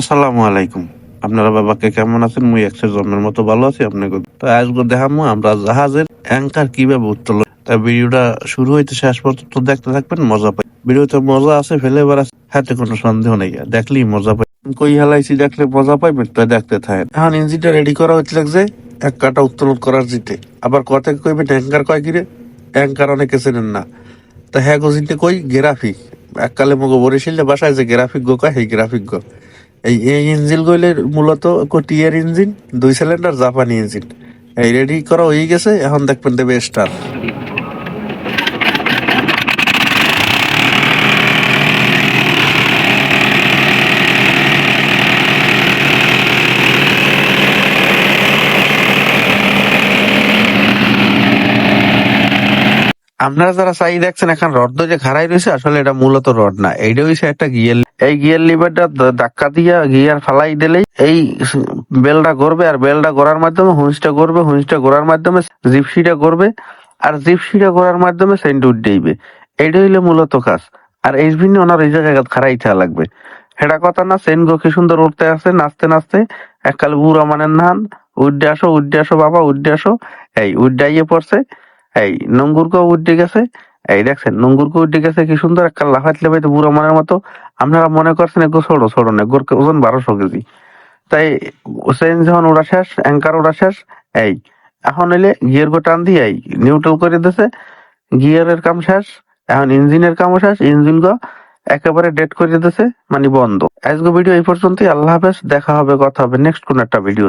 আসসালামু আলাইকুম। আপনারা বাবাকে কেমন আছেন? মুই একশো জন্মের মতো ভালো আছি, আপনাকে তো আজকে দেখামো আমরা জাহাজের অ্যাঙ্কার কীভাবে উত্তোলন তা ভিডিওটা শুরু হইতে শেষ পর্যন্ত দেখতে থাকবেন, মজা পাই। ভিডিওতে মজা আছে, ফেলে এবার হাতে কোনো সন্দেহ নেই, দেখলেই মজা পাই। কই হেলাইছি, দেখলে মজা পাইবেন, তো দেখতে থাকেন। এখন ইঞ্জিনটা রেডি করা হচ্ছে যে, এক কাটা উত্তোলন করার জিতে। আবার কথা কইবেন, অ্যাঙ্কার কয় কিরে? অ্যাঙ্কার অনেকে চেনেন না। তা হ্যাঁ গজিনতে কই? গ্রাফিক। এককালে মগো বরিশালে বাসায় যে গ্রাফিক গো, কয়? সেই গ্রাফিক গো। এই এই ইঞ্জিন গইলে মূলত টিয়ার ইঞ্জিন দুই সিলিন্ডার জাপানি ইঞ্জিন এই রেডি করা হয়ে গেছে, এখন দেখবেন দেবে স্টার আপনারা যারা চাই দেখছেন, এখন রড যে খাড়াই রয়েছে, আসলে এটা মূলত রড না, এইটা হচ্ছে একটা গিয়ার এই গিয়ার লিভারটা ধাক্কা দিয়া গিয়ার ফালাই দিলেই এই বেলটা ঘুরবে আর বেলটা ঘোরার মাধ্যমে হুঁসটা ঘুরবে হুঁসটা ঘোরার মাধ্যমে জিপসিটা ঘুরবে আর জিপসিটা ঘোরার মাধ্যমে সেন্ট উঠেইবে এইটা হইলে মূলত কাজ। আর এই ভিন্ন ওনার এই জায়গায় খাড়াই থাকা লাগবে। হেডা কথা না সেন কি সুন্দর উঠতে আছে নাচতে নাচতে এককাল বুড়া মানের নান উড্ডে আসো উড্ডে আসো বাবা উড্ডে আসো, এই উড্ডাইয়ে পড়ছে, এই নঙ্গুরকে উড্ডে গেছে এই দেখছেন নঙ্গুরকে উড্ডে গেছে কি সুন্দর একটা লাফাত লেবাইতে বুড়ো মানের মতো। আপনারা মনে করছেন এগুলো ছোট ছোট না এগুলোর ওজন বারোশো কেজি। তাই সেন যখন ওরা শেষ, অ্যাঙ্কার ওরা শেষ, এই, এখন এলে গিয়ার গো টান দিয়ে এই নিউট্রাল করে দিছে। গিয়ারের কাম শেষ, এখন ইঞ্জিনের কামও শেষ, ইঞ্জিন গো একেবারে ডেট করে দিতেছে মানে বন্ধ। আজকে ভিডিও এই পর্যন্তই, আল্লাহ হাফেজ, দেখা হবে, কথা হবে নেক্সট কোন একটা ভিডিও